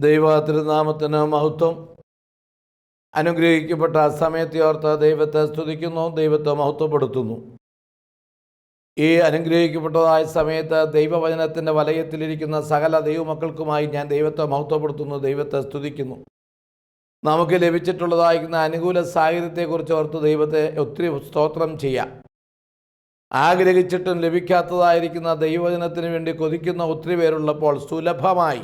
ദൈവ തിരുനാമത്തിന് മഹത്വം. അനുഗ്രഹിക്കപ്പെട്ട ആ സമയത്തെ ഓർത്ത് ദൈവത്തെ സ്തുതിക്കുന്നു ദൈവത്തെ മഹത്വപ്പെടുത്തുന്നു. ഈ അനുഗ്രഹിക്കപ്പെട്ടതായ സമയത്ത് ദൈവവചനത്തിന്റെ വലയത്തിലിരിക്കുന്ന സകല ദൈവമക്കൾക്കുമായി ഞാൻ ദൈവത്തെ മഹത്വപ്പെടുത്തുന്നു ദൈവത്തെ സ്തുതിക്കുന്നു. നമുക്ക് ലഭിച്ചിട്ടുള്ളതായിരിക്കുന്ന അനുകൂല സാഹചര്യത്തെക്കുറിച്ച് ഓർത്ത് ദൈവത്തെ ഒത്തിരി സ്തോത്രം ചെയ്യാം. ആഗ്രഹിച്ചിട്ടും ലഭിക്കാത്തതായിരിക്കുന്ന ദൈവവചനത്തിന് വേണ്ടി കൊതിക്കുന്ന ഒത്തിരി പേരുള്ളപ്പോൾ സുലഭമായി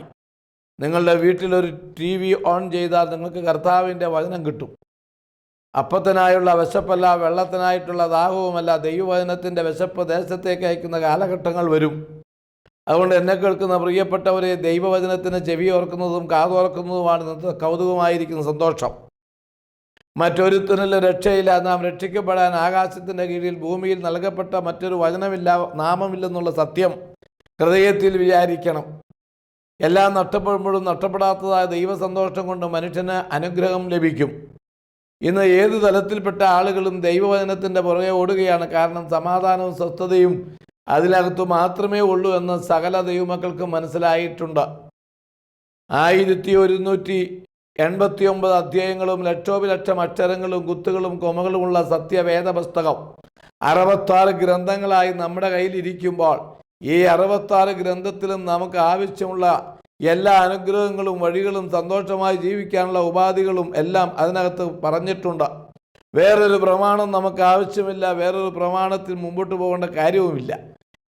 നിങ്ങളുടെ വീട്ടിലൊരു ടി വി ഓൺ ചെയ്താൽ നിങ്ങൾക്ക് കർത്താവിന്റെ വചനം കിട്ടും. അപ്പത്തിനായുള്ള വിശപ്പല്ല വെള്ളത്തിനായിട്ടുള്ള ദാഹവുമല്ല ദൈവവചനത്തിന്റെ വിശപ്പ് ദേശത്തേക്ക് അയക്കുന്ന കാലഘട്ടങ്ങൾ വരും. അതുകൊണ്ട് എന്നെ കേൾക്കുന്ന പ്രിയപ്പെട്ടവരെ ദൈവവചനത്തിന് ചെവി ഓർക്കുന്നതും കാതോർക്കുന്നതുമാണ് ഇന്നത്തെ കൗതുകമായിരിക്കുന്ന സന്തോഷം. മറ്റൊരുത്തനിലും രക്ഷയില്ല നാം രക്ഷിക്കപ്പെടാൻ ആകാശത്തിന്റെ കീഴിൽ ഭൂമിയിൽ നൽകപ്പെട്ട മറ്റൊരു വചനമില്ല നാമമില്ലെന്നുള്ള സത്യം ഹൃദയത്തിൽ വിചാരിക്കണം. എല്ലാം നഷ്ടപ്പെടുമ്പോഴും നഷ്ടപ്പെടാത്തതായ ദൈവസന്തോഷം കൊണ്ട് മനുഷ്യന് അനുഗ്രഹം ലഭിക്കും. ഇന്ന് ഏത് തലത്തിൽപ്പെട്ട ആളുകളും ദൈവവചനത്തിന്റെ പുറകെ ഓടുകയാണ്. കാരണം സമാധാനവും സ്വസ്ഥതയും അതിനകത്ത് മാത്രമേ ഉള്ളൂ എന്ന് സകല ദൈവമക്കൾക്കും മനസ്സിലായിട്ടുണ്ട്. ആയിരത്തി ഒരുന്നൂറ്റി എൺപത്തി ഒമ്പത് അധ്യായങ്ങളും ലക്ഷോപലക്ഷം അക്ഷരങ്ങളും കുത്തുകളും കൊമകളുമുള്ള സത്യവേദ പുസ്തകം അറുപത്താറ് ഗ്രന്ഥങ്ങളായി നമ്മുടെ കയ്യിലിരിക്കുമ്പോൾ ഈ അറുപത്താറ് ഗ്രന്ഥത്തിലും നമുക്ക് ആവശ്യമുള്ള എല്ലാ അനുഗ്രഹങ്ങളും വഴികളും സന്തോഷമായി ജീവിക്കാനുള്ള ഉപാധികളും എല്ലാം അതിനകത്ത് പറഞ്ഞിട്ടുണ്ട്. വേറൊരു പ്രമാണം നമുക്ക് ആവശ്യമില്ല വേറൊരു പ്രമാണത്തിൽ മുമ്പോട്ട് പോകേണ്ട കാര്യവുമില്ല.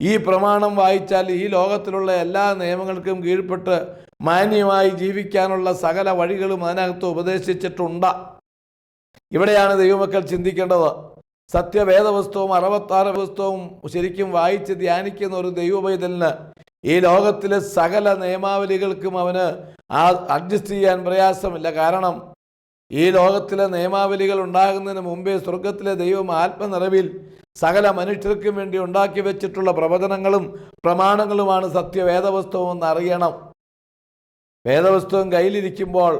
ഈ പ്രമാണം വായിച്ചാൽ ഈ ലോകത്തിലുള്ള എല്ലാ നിയമങ്ങൾക്കും കീഴ്പ്പെട്ട് മാന്യമായി ജീവിക്കാനുള്ള സകല വഴികളും അതിനകത്ത് ഉപദേശിച്ചിട്ടുണ്ട്. ഇവിടെയാണ് ദൈവമക്കൾ ചിന്തിക്കേണ്ടത്. സത്യവേദപുസ്തകവും അറുപത്താറ് വസ്തുവും ശരിക്കും വായിച്ച് ധ്യാനിക്കുന്ന ഒരു ദൈവപൈതലിന് ഈ ലോകത്തിലെ സകല നിയമാവലികൾക്കും അവന് ആ അഡ്ജസ്റ്റ് ചെയ്യാൻ പ്രയാസമില്ല. കാരണം ഈ ലോകത്തിലെ നിയമാവലികൾ ഉണ്ടാകുന്നതിന് മുമ്പേ സ്വർഗത്തിലെ ദൈവം ആത്മനിറവിൽ സകല മനുഷ്യർക്കും വേണ്ടി ഉണ്ടാക്കി വെച്ചിട്ടുള്ള പ്രവചനങ്ങളും പ്രമാണങ്ങളുമാണ് സത്യവേദപുസ്തകം എന്ന് അറിയണം. വേദപുസ്തകം കയ്യിലിരിക്കുമ്പോൾ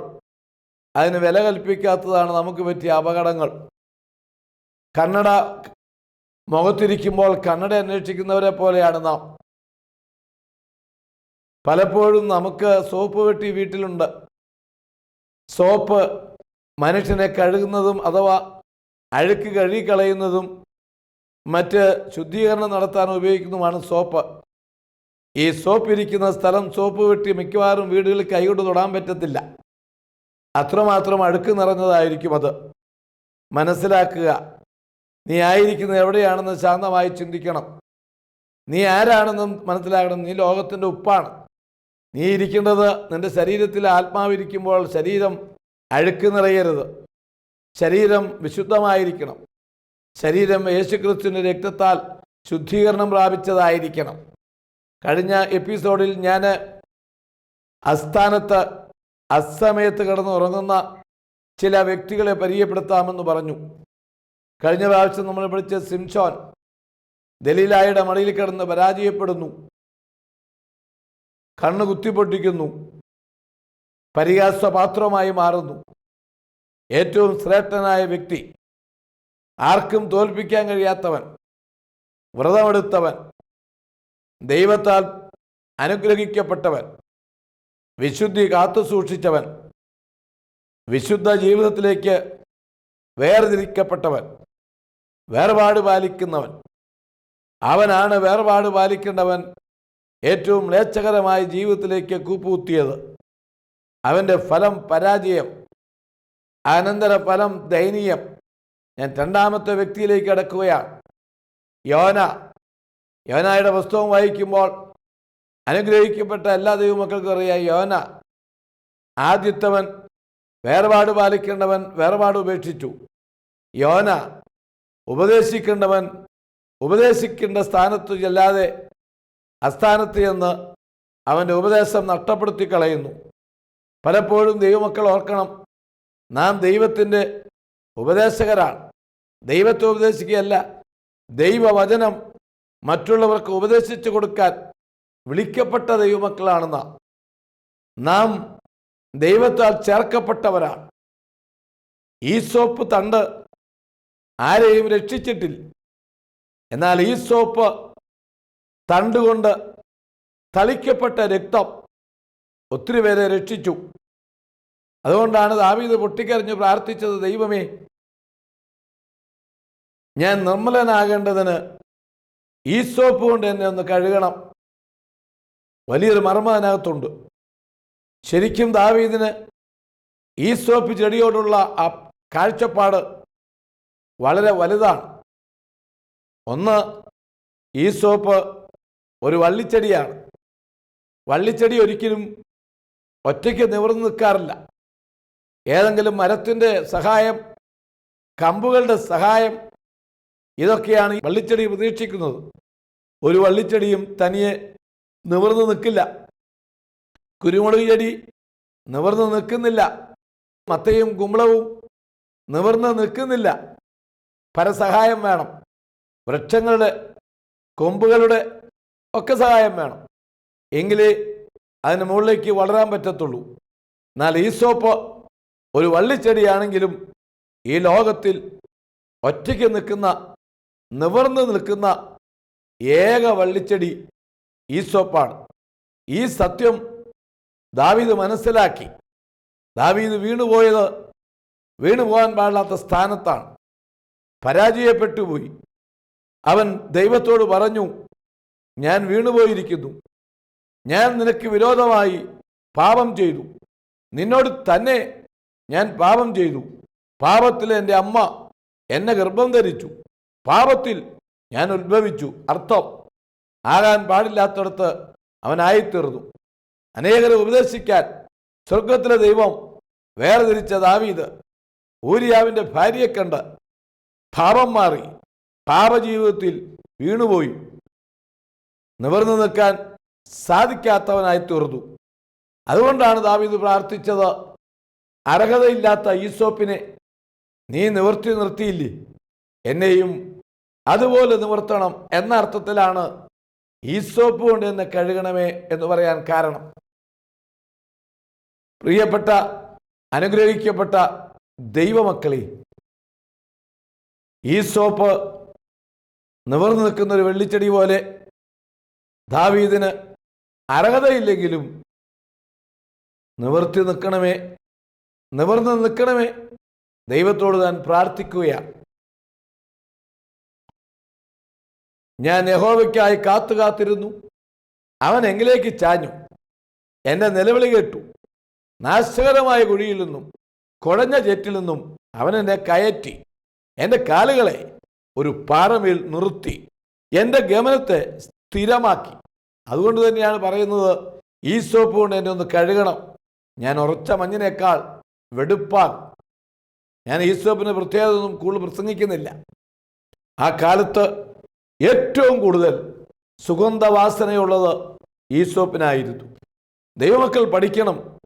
അതിന് വില കൽപ്പിക്കാത്തതാണ് നമുക്ക് പറ്റിയ അപകടങ്ങൾ. കന്നഡ മുഖത്തിരിക്കുമ്പോൾ കന്നഡ അന്വേഷിക്കുന്നവരെ പോലെയാണ് നാം. പലപ്പോഴും നമുക്ക് സോപ്പ് വെട്ടി വീട്ടിലുണ്ട്. സോപ്പ് മനുഷ്യനെ കഴുകുന്നതും അഥവാ അഴുക്ക് കഴുകിക്കളയുന്നതും മറ്റ് ശുദ്ധീകരണം നടത്താൻ ഉപയോഗിക്കുന്നതുമാണ് സോപ്പ്. ഈ സോപ്പ് ഇരിക്കുന്ന സ്ഥലം സോപ്പ് വെട്ടി മിക്കവാറും വീടുകളിൽ കൈകൊണ്ട് തൊടാൻ പറ്റത്തില്ല. അത്രമാത്രം അഴുക്ക് നിറഞ്ഞതായിരിക്കും അത്. മനസ്സിലാക്കുക. നീ ആയിരിക്കുന്നത് എവിടെയാണെന്ന് ശാന്തമായി ചിന്തിക്കണം. നീ ആരാണെന്നും മനസ്സിലാകണം. നീ ലോകത്തിന്റെ ഉപ്പാണ്. നീ ഇരിക്കേണ്ടത് നിന്റെ ശരീരത്തിൽ ആത്മാവിരിക്കുമ്പോൾ ശരീരം അഴുക്ക് നിറയരുത്. ശരീരം വിശുദ്ധമായിരിക്കണം. ശരീരം യേശുക്രിസ്തുവിന്റെ രക്തത്താൽ ശുദ്ധീകരണം പ്രാപിച്ചതായിരിക്കണം. കഴിഞ്ഞ എപ്പിസോഡിൽ ഞാൻ അസ്ഥാനത്ത് അസമയത്ത് കിടന്നുറങ്ങുന്ന ചില വ്യക്തികളെ പരിചയപ്പെടുത്താമെന്ന് പറഞ്ഞു. കഴിഞ്ഞ പ്രാവശ്യം നമ്മൾ പഠിച്ച സിംഷോൻ ദലീലായുടെ മടിയിൽ കിടന്ന് പരാജയപ്പെടുന്നു. കണ്ണ് കുത്തിപ്പൊട്ടിക്കുന്നു പരിഹാസപാത്രമായി മാറുന്നു. ഏറ്റവും ശ്രേഷ്ഠനായ വ്യക്തി. ആർക്കും തോൽപ്പിക്കാൻ കഴിയാത്തവൻ. വ്രതമെടുത്തവൻ. ദൈവത്താൽ അനുഗ്രഹിക്കപ്പെട്ടവൻ. വിശുദ്ധി കാത്തു സൂക്ഷിച്ചവൻ. വിശുദ്ധ ജീവിതത്തിലേക്ക് വേർതിരിക്കപ്പെട്ടവൻ. വേർപാട് പാലിക്കുന്നവൻ. അവനാണ് വേർപാട് പാലിക്കേണ്ടവൻ. ഏറ്റവും മ്ലേച്ഛകരമായ ജീവിതത്തിലേക്ക് കൂപ്പുകുത്തിയത്. അവന്റെ ഫലം പരാജയം. അനന്തര ഫലം ദയനീയം. ഞാൻ രണ്ടാമത്തെ വ്യക്തിയിലേക്ക് അടക്കുകയാണ് യോന. യോനായുടെ പുസ്തകം വായിക്കുമ്പോൾ അനുഗ്രഹിക്കപ്പെട്ട എല്ലാ ദൈവമക്കൾക്കും അറിയാം യോന. ആദ്യത്തവൻ വേർപാട് പാലിക്കേണ്ടവൻ വേർപാട് ഉപേക്ഷിച്ചു. യോന. ഉപദേശിക്കേണ്ടവൻ ഉപദേശിക്കേണ്ട സ്ഥാനത്ത് ചെല്ലാതെ അസ്ഥാനത്ത് ചെന്ന് അവന്റെ ഉപദേശം നഷ്ടപ്പെടുത്തി കളയുന്നു പലപ്പോഴും ദൈവമക്കൾ ഓർക്കണം നാം ദൈവത്തിന്റെ ഉപദേശകരാണ്. ദൈവത്തെ ഉപദേശിക്കുകയല്ല ദൈവവചനം മറ്റുള്ളവർക്ക് ഉപദേശിച്ചു കൊടുക്കാൻ വിളിക്കപ്പെട്ട ദൈവമക്കളാണ് നാം നാം ദൈവത്താൽ ചേർക്കപ്പെട്ടവരാണ്. ഈ സോപ്പ് തണ്ട് ആരെയും രക്ഷിച്ചിട്ടില്ല. എന്നാൽ ഈ സോപ്പ് തണ്ടുകൊണ്ട് തളിക്കപ്പെട്ട രക്തം ഒത്തിരി പേരെ രക്ഷിച്ചു. അതുകൊണ്ടാണ് ദാവീദ് പൊട്ടിക്കരഞ്ഞ് പ്രാർത്ഥിച്ചത് ദൈവമേ ഞാൻ നിർമ്മലനാകേണ്ടതിന് ഈ സോപ്പ് കൊണ്ട് എന്നെ ഒന്ന് കഴുകണം. വലിയൊരു മർമ്മ അതിനകത്തുണ്ട്. ശരിക്കും ദാവീദിന് ഈ സോപ്പ് ചെടിയോടുള്ള ആ കാഴ്ചപ്പാട് വളരെ വലുതാണ്. ഒന്ന് ഈ സോപ്പ് ഒരു വള്ളിച്ചെടിയാണ്. വള്ളിച്ചെടി ഒരിക്കലും ഒറ്റയ്ക്ക് നിവർന്നു നിൽക്കാറില്ല. ഏതെങ്കിലും മരത്തിന്റെ സഹായം കമ്പുകളുടെ സഹായം ഇതൊക്കെയാണ് വള്ളിച്ചെടി പ്രതീക്ഷിക്കുന്നത്. ഒരു വള്ളിച്ചെടിയും തനിയെ നിവർന്നു നിൽക്കില്ല. കുരുമുളക് ചെടി നിവർന്നു നിൽക്കുന്നില്ല. മത്തയും കുമ്പളവും നിവർന്ന് നിൽക്കുന്നില്ല. പരസഹായം വേണം. വൃക്ഷങ്ങളുടെ കൊമ്പുകളുടെ ഒക്കെ സഹായം വേണം. എങ്കിലേ അതിന് മുകളിലേക്ക് വളരാൻ പറ്റത്തുള്ളൂ. എന്നാൽ ഈസോപ്പ് സോപ്പ് ഒരു വള്ളിച്ചെടിയാണെങ്കിലും ഈ ലോകത്തിൽ ഒറ്റയ്ക്ക് നിൽക്കുന്ന നിവർന്ന് നിൽക്കുന്ന ഏക വള്ളിച്ചെടി ഈസോപ്പാണ്. സോപ്പാണ് ഈ സത്യം ദാവീദ് മനസ്സിലാക്കി. ദാവീദ് വീണുപോയത് വീണുപോകാൻ പാടില്ലാത്ത സ്ഥാനത്താണ്. പരാജയപ്പെട്ടു പോയി അവൻ ദൈവത്തോട് പറഞ്ഞു ഞാൻ വീണുപോയിരിക്കുന്നു. ഞാൻ നിനക്ക് വിരോധമായി പാപം ചെയ്തു. നിന്നോട് തന്നെ ഞാൻ പാപം ചെയ്തു. പാപത്തിൽ എന്റെ അമ്മ എന്നെ ഗർഭം ധരിച്ചു. പാപത്തിൽ ഞാൻ ഉത്ഭവിച്ചു. അർത്ഥം ആകാൻ പാടില്ലാത്തടത്ത് അവനായിത്തീർന്നു അനേകരെ ഉപദേശിക്കാൻ സ്വർഗത്തിലെ ദൈവം വേർതിരിച്ച ദാവീത് ഊരിയാവിന്റെ ഭാര്യയെ കണ്ട് പാപം മാറി പാപജീവിതത്തിൽ വീണുപോയി. നിവർന്നു നിൽക്കാൻ സാധിക്കാത്തവനായി തീർന്നു. അതുകൊണ്ടാണ് ദാവീദ് പ്രാർത്ഥിച്ചത് അർഹതയില്ലാത്ത ഈസോപ്പിനെ നീ നിവർത്തി നിർത്തിയില്ലേ? എന്നെയും അതുപോലെ നിവർത്തണം എന്ന അർത്ഥത്തിലാണ് ഈസോപ്പ് കൊണ്ട് എന്നെ കഴുകണമേ എന്ന് പറയാൻ കാരണം. പ്രിയപ്പെട്ട അനുഗ്രഹിക്കപ്പെട്ട ദൈവമക്കളെ ഈ സോപ്പ് നിവർന്നു നിൽക്കുന്ന ഒരു വെള്ളിച്ചെടി പോലെ ദാവീദിന് അർഹതയില്ലെങ്കിലും നിവർത്തി നിൽക്കണമേ നിവർന്ന് നിൽക്കണമേ ദൈവത്തോട് താൻ പ്രാർത്ഥിക്കുകയാണ്. ഞാൻ യഹോവയ്ക്കായി കാത്തു കാത്തിരുന്നു അവൻ എങ്കിലേക്ക് ചാഞ്ഞു. എന്റെ നിലവിളി കേട്ടു. നാശകരമായ കുഴിയിൽ നിന്നും കുഴഞ്ഞ ചെറ്റിൽ നിന്നും അവൻ എന്നെ കയറ്റി. എന്റെ കാലുകളെ ഒരു പാറമേൽ നിർത്തി എന്റെ ഗമനത്തെ സ്ഥിരമാക്കി. അതുകൊണ്ട് തന്നെയാണ് പറയുന്നത് ഈ സോപ്പ് കൊണ്ട് എന്നെ ഒന്ന് കഴുകണം. ഞാൻ ഉറച്ച മഞ്ഞിനേക്കാൾ വെടുപ്പാൻ ഞാൻ ഈ സോപ്പിന് പ്രത്യേകത ഒന്നും കൂടുതൽ പ്രസംഗിക്കുന്നില്ല. ആ കാലത്ത് ഏറ്റവും കൂടുതൽ സുഗന്ധവാസനയുള്ളത് ഈ സോപ്പിനായിരുന്നു ദൈവമക്കൾ പഠിക്കണം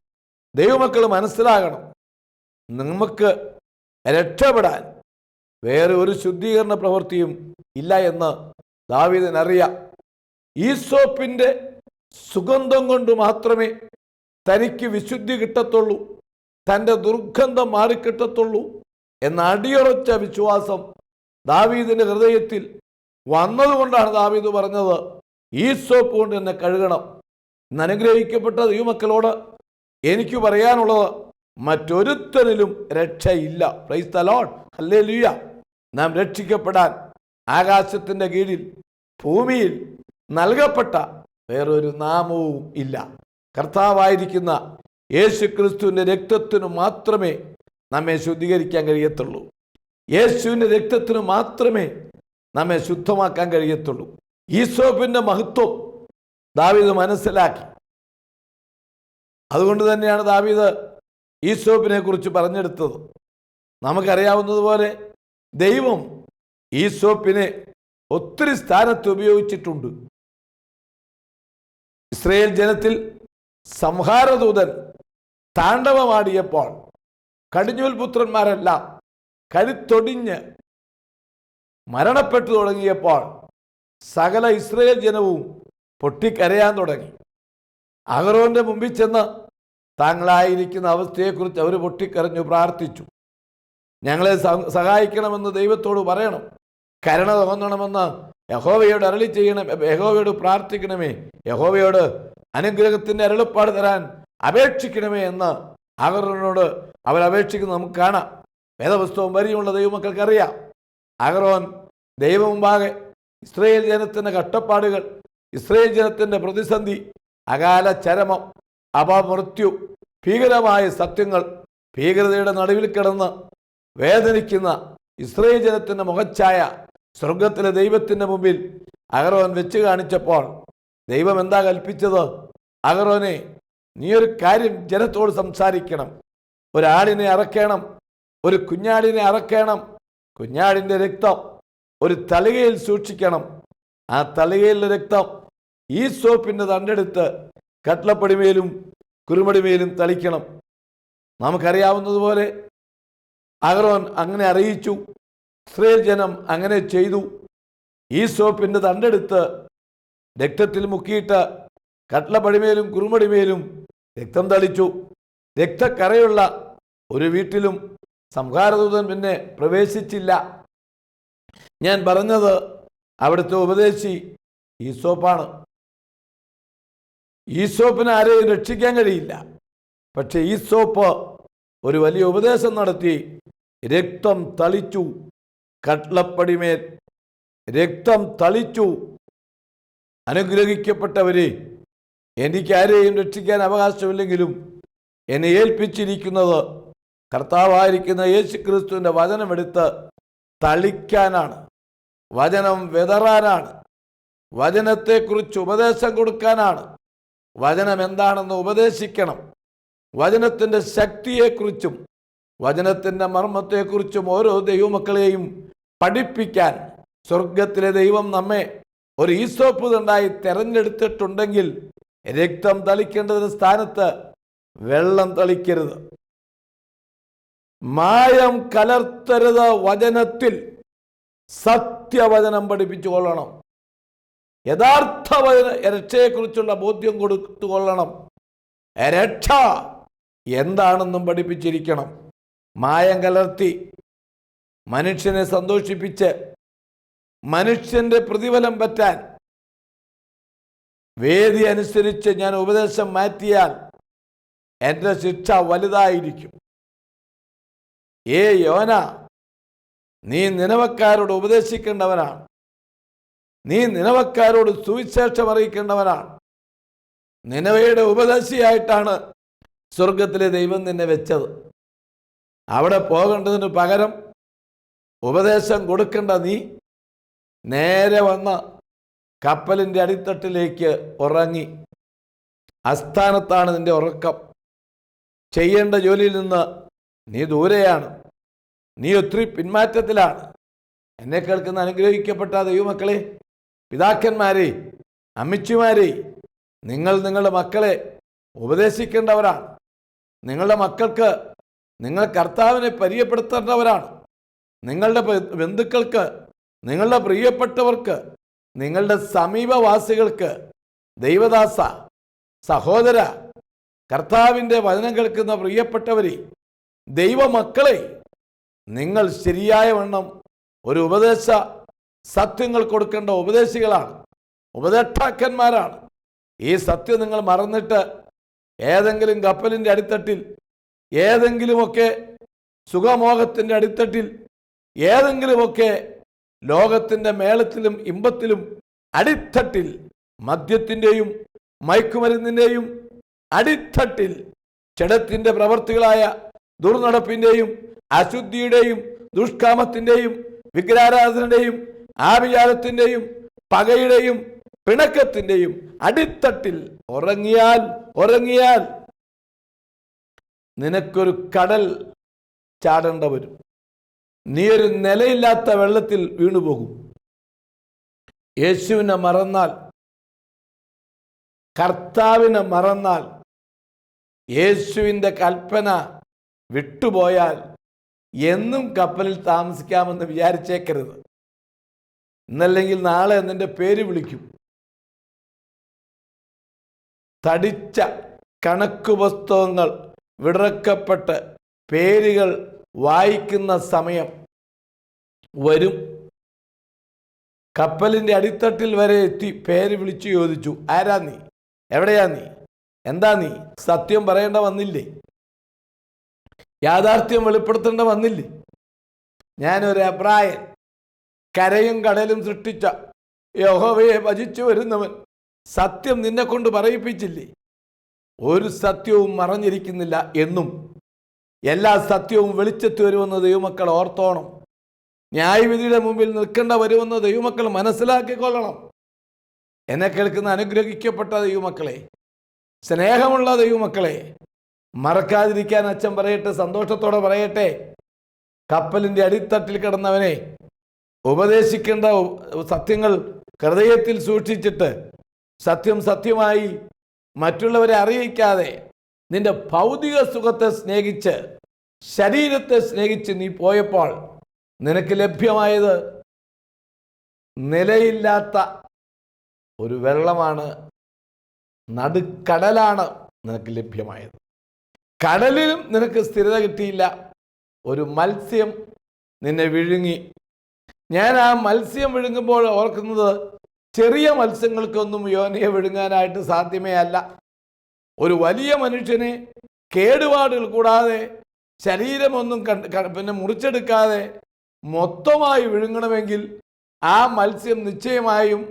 ദൈവമക്കൾ മനസ്സിലാകണം. നമുക്ക് രക്ഷപ്പെടാൻ വേറെ ഒരു ശുദ്ധീകരണ പ്രവൃത്തിയും ഇല്ല എന്ന് ദാവീദിനറിയാം. ഈസോപ്പിന്റെ സോപ്പിന്റെ സുഗന്ധം കൊണ്ട് മാത്രമേ തനിക്ക് വിശുദ്ധി കിട്ടത്തുള്ളൂ തന്റെ ദുർഗന്ധം മാറിക്കിട്ടത്തുള്ളൂ എന്ന അടിയുറച്ച വിശ്വാസം ദാവീദിന്റെ ഹൃദയത്തിൽ വന്നതുകൊണ്ടാണ് ദാവീദ് പറഞ്ഞത് ഈ സോപ്പ് കൊണ്ട് എന്നെ കഴുകണം. ഇന്ന് അനുഗ്രഹിക്കപ്പെട്ട ദൈവമക്കളോട് എനിക്ക് പറയാനുള്ളത് മറ്റൊരുത്തരിലും രക്ഷയില്ല. പ്രൈസ് തലോൺ അല്ലേ ലുയ നാം രക്ഷിക്കപ്പെടാൻ ആകാശത്തിന്റെ കീഴിൽ ഭൂമിയിൽ നൽകപ്പെട്ട വേറൊരു നാമവും ഇല്ല. കർത്താവായിരിക്കുന്ന യേശു ക്രിസ്തുവിന്റെ രക്തത്തിനു മാത്രമേ നമ്മെ ശുദ്ധീകരിക്കാൻ കഴിയത്തുള്ളൂ. യേശുവിന്റെ രക്തത്തിന് മാത്രമേ നമ്മെ ശുദ്ധമാക്കാൻ കഴിയത്തുള്ളൂ. ഈസോപ്പിന്റെ മഹത്വം ദാവീദ് മനസ്സിലാക്കി. അതുകൊണ്ട് തന്നെയാണ് ദാവീദ് ഈസോപ്പിനെ കുറിച്ച് പറഞ്ഞെടുത്തത്. നമുക്കറിയാവുന്നതുപോലെ ദൈവം ഈസോപ്പിനെ ഒത്തിരി സ്ഥാനത്ത് ഉപയോഗിച്ചിട്ടുണ്ട്. ഇസ്രയേൽ ജനത്തിൽ സംഹാരദൂതൻ താണ്ഡവമാടിയപ്പോൾ കടിഞ്ഞൂൽ പുത്രന്മാരെല്ലാം കരുത്തൊടിഞ്ഞ് മരണപ്പെട്ടു തുടങ്ങിയപ്പോൾ സകല ഇസ്രയേൽ ജനവും പൊട്ടിക്കരയാൻ തുടങ്ങി. അഹറോന്റെ മുമ്പിൽ ചെന്ന് താങ്കളായിരിക്കുന്ന അവസ്ഥയെക്കുറിച്ച് അവർ പൊട്ടിക്കരഞ്ഞു പ്രാർത്ഥിച്ചു. ഞങ്ങളെ സഹായിക്കണമെന്ന് ദൈവത്തോട് പറയണം. കരുണ തോന്നണമെന്ന് യഹോവയോട് അരളി ചെയ്യണം യഹോവയോട് പ്രാർത്ഥിക്കണമേ. യഹോവയോട് അനുഗ്രഹത്തിന്റെ അരുളപ്പാട് തരാൻ അപേക്ഷിക്കണമേ എന്ന് അഹറോനോട് അവരപേക്ഷിക്കുന്നത് നമുക്ക് കാണാം. വേദപുസ്തകം വരിയുള്ള ദൈവമക്കൾക്കറിയാം അഹറോൻ ദൈവമുമ്പാകെ ഇസ്രയേൽ ജനത്തിന്റെ കഷ്ടപ്പാടുകൾ ഇസ്രയേൽ ജനത്തിന്റെ പ്രതിസന്ധി അകാല ചരമം അപമൃത്യു ഭീകരമായ സത്യങ്ങൾ ഭീകരതയുടെ നടുവിൽ കിടന്ന് വേദനിക്കുന്ന ഇസ്രയേൽ ജനത്തിന്റെ മുഖച്ഛായ സ്വർഗത്തിലെ ദൈവത്തിന്റെ മുമ്പിൽ അഹറോൻ വെച്ച് കാണിച്ചപ്പോൾ ദൈവം എന്താ കൽപ്പിച്ചത്? അഹറോനെ നീ ഒരു കാര്യം ജനത്തോട് സംസാരിക്കണം. ഒരാടിനെ അറക്കണം. ഒരു കുഞ്ഞാടിനെ അറക്കണം. കുഞ്ഞാടിന്റെ രക്തം ഒരു തളികയിൽ സൂക്ഷിക്കണം. ആ തളികയിലെ രക്തം ഈ സോപ്പിന്റെ തണ്ടെടുത്ത് കട്ലപ്പടിമേലും കുരുമടിമേലും തളിക്കണം. നമുക്കറിയാവുന്നതുപോലെ അഹറോൻ അങ്ങനെ അറിയിച്ചു. ഇസ്രയേൽ ജനം അങ്ങനെ ചെയ്തു. ഈ സോപ്പിന്റെ തണ്ടെടുത്ത് രക്തത്തിൽ മുക്കിയിട്ട് കട്ലപ്പടിമേലും കുറുമടിമേലും രക്തം തളിച്ചു. രക്തക്കറയുള്ള ഒരു വീട്ടിലും സംഹാരദൂതൻ പിന്നെ പ്രവേശിച്ചില്ല. ഞാൻ പറഞ്ഞത് അവിടുത്തെ ഉപദേശി ഈസോപ്പാണ്. ഈസോപ്പിന് ആരെയും രക്ഷിക്കാൻ കഴിയില്ല. പക്ഷേ ഈസോപ്പ് ഒരു വലിയ ഉപദേശം നടത്തി. രക്തം തളിച്ചു കട്ലപ്പടിമേൽ രക്തം തളിച്ചു. അനുഗ്രഹിക്കപ്പെട്ടവരെ എനിക്ക് ആരെയും രക്ഷിക്കാൻ അവകാശമില്ലെങ്കിലും എന്നെ ഏൽപ്പിച്ചിരിക്കുന്നത് കർത്താവായിരിക്കുന്ന യേശു ക്രിസ്തുവിന്റെ വചനമെടുത്ത് തളിക്കാനാണ്. വചനം വിതറാനാണ്. വചനത്തെക്കുറിച്ച് ഉപദേശം കൊടുക്കാനാണ്. വചനം എന്താണെന്ന് ഉപദേശിക്കണം. വചനത്തിന്റെ ശക്തിയെക്കുറിച്ചും വചനത്തിന്റെ മർമ്മത്തെക്കുറിച്ചും ഓരോ ദൈവമക്കളെയും പഠിപ്പിക്കാൻ സ്വർഗത്തിലെ ദൈവം നമ്മെ ഒരു ഈസോപ്പ് തണ്ടായി തെരഞ്ഞെടുത്തിട്ടുണ്ടെങ്കിൽ രക്തം തളിക്കേണ്ടതിന് സ്ഥാനത്ത് വെള്ളം തളിക്കരുത്. മായം കലർത്തരുത് വചനത്തിൽ. സത്യവചനം പഠിപ്പിച്ചു കൊള്ളണം. യഥാർത്ഥ വചന രക്ഷയെക്കുറിച്ചുള്ള ബോധ്യം കൊടുത്തു കൊള്ളണം. രക്ഷ എന്താണെന്നും പഠിപ്പിച്ചിരിക്കണം. മായം കലർത്തി മനുഷ്യനെ സന്തോഷിപ്പിച്ച് മനുഷ്യന്റെ പ്രതിഫലം പറ്റാൻ വേദി അനുസരിച്ച് ഞാൻ ഉപദേശം മാറ്റിയാൽ എന്റെ ശിക്ഷ വലുതായിരിക്കും. ഏ യോന നീ നിലവക്കാരോട് ഉപദേശിക്കേണ്ടവനാണ്. നീ നിലവക്കാരോട് സുവിശേഷം അറിയിക്കേണ്ടവനാണ്. നിലവയുടെ ഉപദേശിയായിട്ടാണ് സ്വർഗത്തിലെ ദൈവം നിന്നെ വെച്ചത്. അവിടെ പോകേണ്ടതിന് പകരം ഉപദേശം കൊടുക്കേണ്ട നീ നേരെ വന്ന് കപ്പലിന്റെ അടിത്തട്ടിലേക്ക് ഉറങ്ങി. അസ്ഥാനത്താണ് നിന്റെ ഉറക്കം. ചെയ്യേണ്ട ജോലിയിൽ നിന്ന് നീ ദൂരെയാണ്. നീ ഒത്തിരി പിന്മാറ്റത്തിലാണ്. എന്നെ കേൾക്കുന്ന അനുഗ്രഹിക്കപ്പെട്ട ദൈവമക്കളെ പിതാക്കന്മാരെ അമ്മച്ചിമാരെ നിങ്ങൾ നിങ്ങളുടെ മക്കളെ ഉപദേശിക്കേണ്ടവരാണ്. നിങ്ങളുടെ മക്കൾക്ക് നിങ്ങൾ കർത്താവിനെ പരിചയപ്പെടുത്തേണ്ടവരാണ്. നിങ്ങളുടെ ബന്ധുക്കൾക്ക് നിങ്ങളുടെ പ്രിയപ്പെട്ടവർക്ക് നിങ്ങളുടെ സമീപവാസികൾക്ക് ദൈവദാസ സഹോദര കർത്താവിന്റെ വചനം കേൾക്കുന്ന പ്രിയപ്പെട്ടവരെ ദൈവമക്കളെ നിങ്ങൾ ശരിയായ വണ്ണം ഒരു ഉപദേശ സത്യങ്ങൾ കൊടുക്കേണ്ട ഉപദേശികളാണ്. ഉപദേഷ്ടാക്കന്മാരാണ്. ഈ സത്യം നിങ്ങൾ മറന്നിട്ട് ഏതെങ്കിലും കപ്പലിന്റെ അടിത്തട്ടിൽ ഏതെങ്കിലുമൊക്കെ സുഖമോഹത്തിന്റെ അടിത്തട്ടിൽ ഏതെങ്കിലുമൊക്കെ ലോകത്തിന്റെ മേളത്തിലും ഇമ്പത്തിലും അടിത്തട്ടിൽ മദ്യത്തിന്റെയും മയക്കുമരുന്നിന്റെയും അടിത്തട്ടിൽ ചടത്തിന്റെ പ്രവർത്തികളായ ദുർനടപ്പിന്റെയും അശുദ്ധിയുടെയും ദുഷ്കാമത്തിന്റെയും വിഗ്രഹാരാധനയുടെയും ആഭിചാരത്തിന്റെയും പകയുടെയും പിണക്കത്തിന്റെയും അടിത്തട്ടിൽ ഉറങ്ങിയാൽ ഉറങ്ങിയാൽ നിനക്കൊരു കടൽ ചാടേണ്ട വരും. നീ ഒരു നിലയില്ലാത്ത വെള്ളത്തിൽ വീണുപോകും. യേശുവിനെ മറന്നാൽ കർത്താവിനെ മറന്നാൽ യേശുവിന്റെ കൽപ്പന വിട്ടുപോയാൽ എന്നും കപ്പലിൽ താമസിക്കാമെന്ന് വിചാരിച്ചേക്കരുത്. ഇന്നല്ലെങ്കിൽ നാളെ നിന്റെ പേര് വിളിക്കും. തടിച്ച കണക്ക് പുസ്തകങ്ങൾ വിടർക്കപ്പെട്ട് പേരുകൾ വായിക്കുന്ന സമയം വരും. കപ്പലിന്റെ അടിത്തട്ടിൽ വരെ എത്തി പേര് വിളിച്ചു ചോദിച്ചു ആരാ നീ? എവിടെയാ നീ? എന്താ നീ? സത്യം പറയേണ്ട വന്നില്ലേ? യാഥാർത്ഥ്യം വെളിപ്പെടുത്തേണ്ട വന്നില്ലേ? ഞാനൊരു അബ്രായൻ. കരയും കടലും സൃഷ്ടിച്ച യഹോവയെ ഭജിച്ചു വരുന്നവൻ. സത്യം നിന്നെ കൊണ്ട് പറയിപ്പിച്ചില്ലേ? ഒരു സത്യവും മറഞ്ഞിരിക്കുന്നില്ല എന്നും എല്ലാ സത്യവും വെളിച്ചത്ത് വരുമെന്ന് ദൈവമക്കൾ ഓർത്തോണം. ന്യായവിധിയുടെ മുമ്പിൽ നിൽക്കേണ്ട വരുമെന്ന് ദൈവമക്കൾ മനസ്സിലാക്കിക്കൊള്ളണം. എന്നെ കേൾക്കുന്ന അനുഗ്രഹിക്കപ്പെട്ട ദൈവമക്കളെ സ്നേഹമുള്ള ദൈവമക്കളെ മറക്കാതിരിക്കാൻ അച്ഛൻ പറയട്ടെ സന്തോഷത്തോടെ പറയട്ടെ. കപ്പലിന്റെ അടിത്തട്ടിൽ കിടന്നവനെ ഉപദേശിക്കേണ്ട സത്യങ്ങൾ ഹൃദയത്തിൽ സൂക്ഷിച്ചിട്ട് സത്യം സത്യമായി മറ്റുള്ളവരെ അറിയിക്കാതെ നിന്റെ ഭൗതിക സുഖത്തെ സ്നേഹിച്ച് ശരീരത്തെ സ്നേഹിച്ച് നീ പോയപ്പോൾ നിനക്ക് ലഭ്യമായത് നിലയില്ലാത്ത ഒരു വെള്ളമാണ്. നടുക്കടലാണ് നിനക്ക് ലഭ്യമായത്. കടലിലും നിനക്ക് സ്ഥിരത കിട്ടിയില്ല. ഒരു മത്സ്യം നിന്നെ വിഴുങ്ങി. ഞാൻ ആ മത്സ്യം വിഴുങ്ങുമ്പോൾ ഓർക്കുന്നത് ചെറിയ മത്സ്യങ്ങൾക്കൊന്നും യോനയെ വിഴുങ്ങാനായിട്ട് സാധ്യമേ അല്ല ഒരു വലിയ മനുഷ്യന് കേടുപാടുകൾ കൂടാതെ ശരീരമൊന്നും പിന്നെ മുറിച്ചെടുക്കാതെ മൊത്തമായി വിഴുങ്ങണമെങ്കിൽ ആ മത്സ്യം നിശ്ചയമായും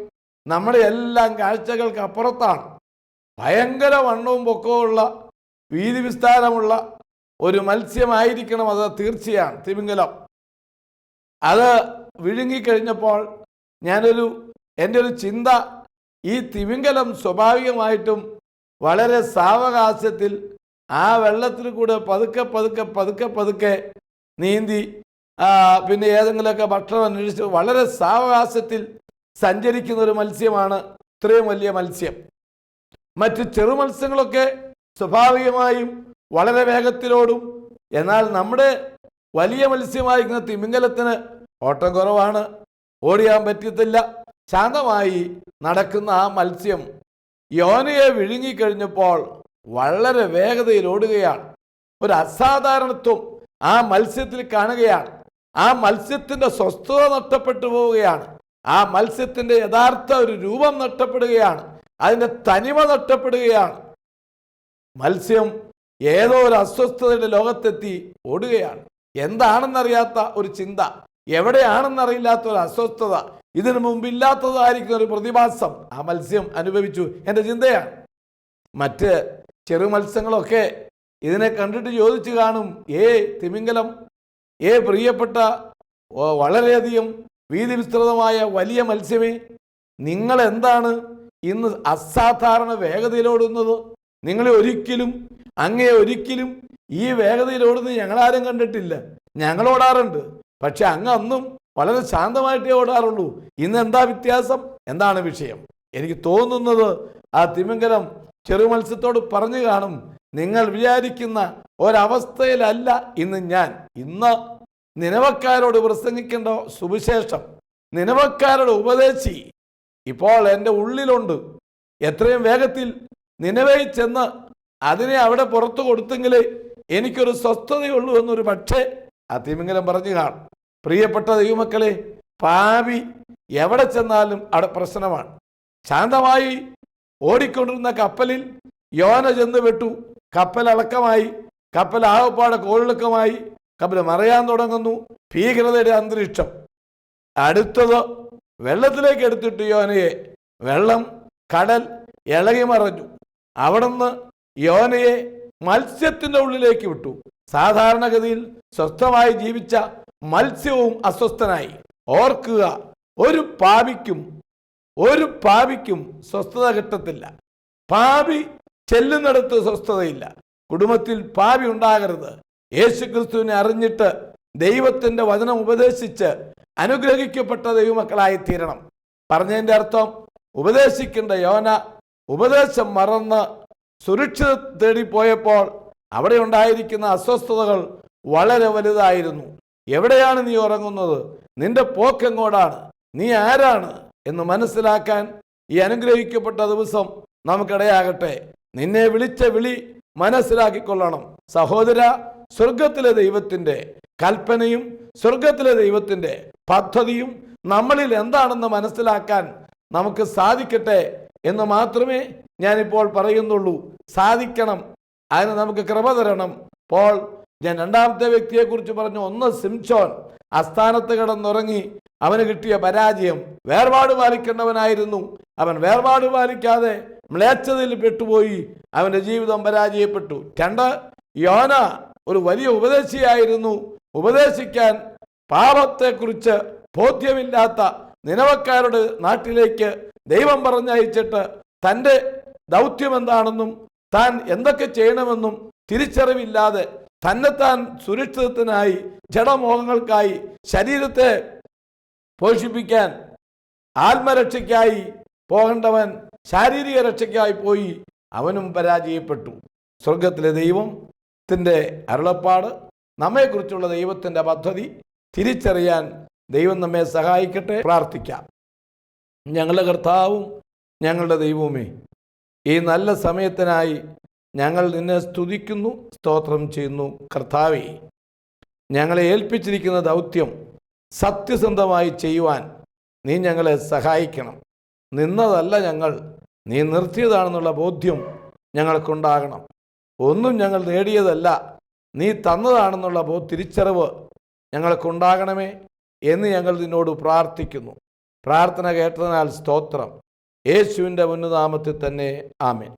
നമ്മുടെ എല്ലാം കാഴ്ചകൾക്ക് അപ്പുറത്താണ്. ഭയങ്കര വണ്ണവും പൊക്കവുമുള്ള വീതി വിസ്താരമുള്ള ഒരു മത്സ്യമായിരിക്കണം അത് തീർച്ചയാണ് തിമിംഗലം. അത് വിഴുങ്ങിക്കഴിഞ്ഞപ്പോൾ ഞാനൊരു എന്റെ ഒരു ചിന്ത ഈ തിമിംഗലം സ്വാഭാവികമായിട്ടും വളരെ സാവകാശത്തിൽ ആ വെള്ളത്തിൽ കൂടെ പതുക്കെ പതുക്കെ പതുക്കെ പതുക്കെ നീന്തി പിന്നെ ഏതെങ്കിലുമൊക്കെ ഭക്ഷണം അന്വേഷിച്ച് വളരെ സാവകാശത്തിൽ സഞ്ചരിക്കുന്ന ഒരു മത്സ്യമാണ് ഇത്രയും വലിയ മത്സ്യം. മറ്റ് ചെറു മത്സ്യങ്ങളൊക്കെ സ്വാഭാവികമായും വളരെ വേഗത്തിലോടും. എന്നാൽ നമ്മുടെ വലിയ മത്സ്യമായിരിക്കുന്ന തിമിംഗലത്തിന് ഓട്ടം കുറവാണ്. ഓടിയാൻ പറ്റത്തില്ല. ശാന്തമായി നടക്കുന്ന ആ മത്സ്യം യോനയെ വിഴുങ്ങിക്കഴിഞ്ഞപ്പോൾ വളരെ വേഗതയിൽ ഓടുകയാണ്. ഒരു അസാധാരണത്വം ആ മത്സ്യത്തിൽ കാണുകയാണ്. ആ മത്സ്യത്തിന്റെ സ്വസ്ഥത നഷ്ടപ്പെട്ടു പോവുകയാണ്. ആ മത്സ്യത്തിന്റെ യഥാർത്ഥ ഒരു രൂപം നഷ്ടപ്പെടുകയാണ്. അതിന്റെ തനിമ നഷ്ടപ്പെടുകയാണ്. മത്സ്യം ഏതോ ഒരു അസ്വസ്ഥതയുടെ ലോകത്തെത്തി ഓടുകയാണ്. എന്താണെന്നറിയാത്ത ഒരു ചിന്ത. എവിടെയാണെന്നറിയില്ലാത്ത ഒരു അസ്വസ്ഥത. ഇതിനു മുമ്പില്ലാത്തതായിരിക്കുന്ന ഒരു പ്രതിഭാസം ആ മത്സ്യം അനുഭവിച്ചു. എന്റെ ചിന്തയാണ്. മറ്റ് ചെറു മത്സ്യങ്ങളൊക്കെ ഇതിനെ കണ്ടിട്ട് ചോദിച്ചു കാണും ഏ തിമിംഗലം? ഏ പ്രിയപ്പെട്ട വളരെയധികം വീതി വിസ്തൃതമായ വലിയ മത്സ്യമേ നിങ്ങൾ എന്താണ് ഇന്ന് അസാധാരണ വേഗതയിലോടുന്നത്? നിങ്ങളെ ഒരിക്കലും അങ്ങേ ഒരിക്കലും ഈ വേഗതയിലോടുന്നത് ഞങ്ങളാരും കണ്ടിട്ടില്ല. ഞങ്ങളോടാറുണ്ട്. പക്ഷെ അങ്ങ് അന്നും വളരെ ശാന്തമായിട്ടേ ഓടാറുള്ളൂ. ഇന്ന് എന്താ വ്യത്യാസം? എന്താണ് വിഷയം? എനിക്ക് തോന്നുന്നത് ആ തിമിംഗലം ചെറു മത്സ്യത്തോട് പറഞ്ഞു കാണും. നിങ്ങൾ വിചാരിക്കുന്ന ഒരവസ്ഥയിലല്ല ഇന്ന് ഞാൻ. ഇന്ന് നിലവക്കാരോട് പ്രസംഗിക്കേണ്ട സുവിശേഷം. നിലവക്കാരോട് ഉപദേശി ഇപ്പോൾ എന്റെ ഉള്ളിലുണ്ട്. എത്രയും വേഗത്തിൽ നിലവയിൽ ചെന്ന് അതിനെ അവിടെ പുറത്തു കൊടുത്തെങ്കിലേ എനിക്കൊരു സ്വസ്ഥതയുള്ളൂ എന്നൊരു പക്ഷേ ആ തിമിംഗലം പറഞ്ഞു കാണും. പ്രിയപ്പെട്ട ദൈവമക്കളെ പാവി എവിടെ ചെന്നാലും അവിടെ പ്രശ്നമാണ്. ശാന്തമായി ഓടിക്കൊണ്ടിരുന്ന കപ്പലിൽ യോന ചെന്ന് വിട്ടു കപ്പൽ അളക്കമായി കപ്പൽ ആകപ്പാടെ കോളിളക്കമായി കപ്പൽ മറയാൻ തുടങ്ങുന്നു. ഭീകരതയുടെ അന്തരീക്ഷം. അടുത്തത് വെള്ളത്തിലേക്ക് എടുത്തിട്ട് യോനയെ. വെള്ളം കടൽ ഇളകി മറഞ്ഞു. അവിടുന്ന് യോനയെ മത്സ്യത്തിന്റെ ഉള്ളിലേക്ക് വിട്ടു. സാധാരണഗതിയിൽ സ്വസ്ഥമായി ജീവിച്ച മത്സ്യവും അസ്വസ്ഥനായി. ഓർക്കുക ഒരു പാപിക്കും ഒരു പാപിക്കും സ്വസ്ഥത കിട്ടത്തില്ല. പാപി ചെല്ലുന്നിടത്ത് സ്വസ്ഥതയില്ല. കുടുംബത്തിൽ പാപി ഉണ്ടാകരുത്. യേശു ക്രിസ്തുവിനെ അറിഞ്ഞിട്ട് ദൈവത്തിന്റെ വചനം ഉപദേശിച്ച് അനുഗ്രഹിക്കപ്പെട്ട ദൈവമക്കളായി തീരണം. പറഞ്ഞതിന്റെ അർത്ഥം ഉപദേശിക്കേണ്ട യോന ഉപദേശം മറന്ന് സുരക്ഷിത തേടിപ്പോയപ്പോൾ അവിടെ ഉണ്ടായിരിക്കുന്ന അസ്വസ്ഥതകൾ വളരെ വലുതായിരുന്നു. എവിടെയാണ് നീ ഉറങ്ങുന്നത്? നിന്റെ പോക്കെങ്ങോടാണ് നീ ആരാണ്? എന്ന് മനസ്സിലാക്കാൻ ഈ അനുഗ്രഹിക്കപ്പെട്ട ദിവസം നമുക്കിടയാകട്ടെ. നിന്നെ വിളിച്ച വിളി മനസ്സിലാക്കിക്കൊള്ളണം. സഹോദര സ്വർഗത്തിലെ ദൈവത്തിന്റെ കൽപ്പനയും സ്വർഗത്തിലെ ദൈവത്തിന്റെ പദ്ധതിയും നമ്മളിൽ എന്താണെന്ന് മനസ്സിലാക്കാൻ നമുക്ക് സാധിക്കട്ടെ എന്ന് മാത്രമേ ഞാനിപ്പോൾ പറയുന്നുള്ളൂ. സാധിക്കണം. അതിന് നമുക്ക് കൃപ തരണം. പോൾ ഞാൻ രണ്ടാമത്തെ വ്യക്തിയെക്കുറിച്ച് പറഞ്ഞു. ഒന്ന് സിംസോൻ അസ്ഥാനത്ത് കിടന്നുറങ്ങി അവന് കിട്ടിയ പരാജയം. വേർപാട് പാലിക്കേണ്ടവനായിരുന്നു. അവൻ വേർപാട് പാലിക്കാതെ മ്ലേച്ഛതയിൽ പെട്ടുപോയി. അവന്റെ ജീവിതം പരാജയപ്പെട്ടു. രണ്ട് യോന ഒരു വലിയ ഉപദേശിയായിരുന്നു. ഉപദേശിക്കാൻ പാപത്തെക്കുറിച്ച് ബോധ്യമില്ലാത്ത നിലവക്കാരുടെ നാട്ടിലേക്ക് ദൈവം പറഞ്ഞയച്ചിട്ട് തന്റെ ദൗത്യം എന്താണെന്നും താൻ എന്തൊക്കെ ചെയ്യണമെന്നും തിരിച്ചറിവില്ലാതെ തന്നെത്താൻ സുരക്ഷിതത്തിനായി ജഡമോഹങ്ങൾക്കായി ശരീരത്തെ പോഷിപ്പിക്കാൻ ആത്മരക്ഷയ്ക്കായി പോകേണ്ടവൻ ശാരീരിക രക്ഷയ്ക്കായി പോയി അവനും പരാജയപ്പെട്ടു. സ്വർഗത്തിലെ ദൈവത്തിന്റെ അരുളപ്പാട് നമ്മെക്കുറിച്ചുള്ള ദൈവത്തിന്റെ പദ്ധതി തിരിച്ചറിയാൻ ദൈവം നമ്മെ സഹായിക്കട്ടെ. പ്രാർത്ഥിക്കാം. ഞങ്ങളുടെ കർത്താവും ഞങ്ങളുടെ ദൈവവുമേ ഈ നല്ല സമയത്തിനായി ഞങ്ങൾ നിന്നെ സ്തുതിക്കുന്നു സ്തോത്രം ചെയ്യുന്നു കർത്താവേ. ഞങ്ങളെ ഏൽപ്പിച്ചിരിക്കുന്ന ദൗത്യം സത്യസന്ധമായി ചെയ്യുവാൻ നീ ഞങ്ങളെ സഹായിക്കണം. നിന്നതല്ല ഞങ്ങൾ നീ നിർത്തിയതാണെന്നുള്ള ബോധ്യം ഞങ്ങൾക്കുണ്ടാകണം. ഒന്നും ഞങ്ങൾ നേടിയതല്ല നീ തന്നതാണെന്നുള്ള ബോ തിരിച്ചറിവ് ഞങ്ങൾക്കുണ്ടാകണമേ എന്ന് ഞങ്ങൾ നിന്നോട് പ്രാർത്ഥിക്കുന്നു. പ്രാർത്ഥന കേട്ടതിനാൽ സ്തോത്രം. യേശുവിന്റെ ഉന്നതാമത്തിൽ തന്നെ ആമേൻ.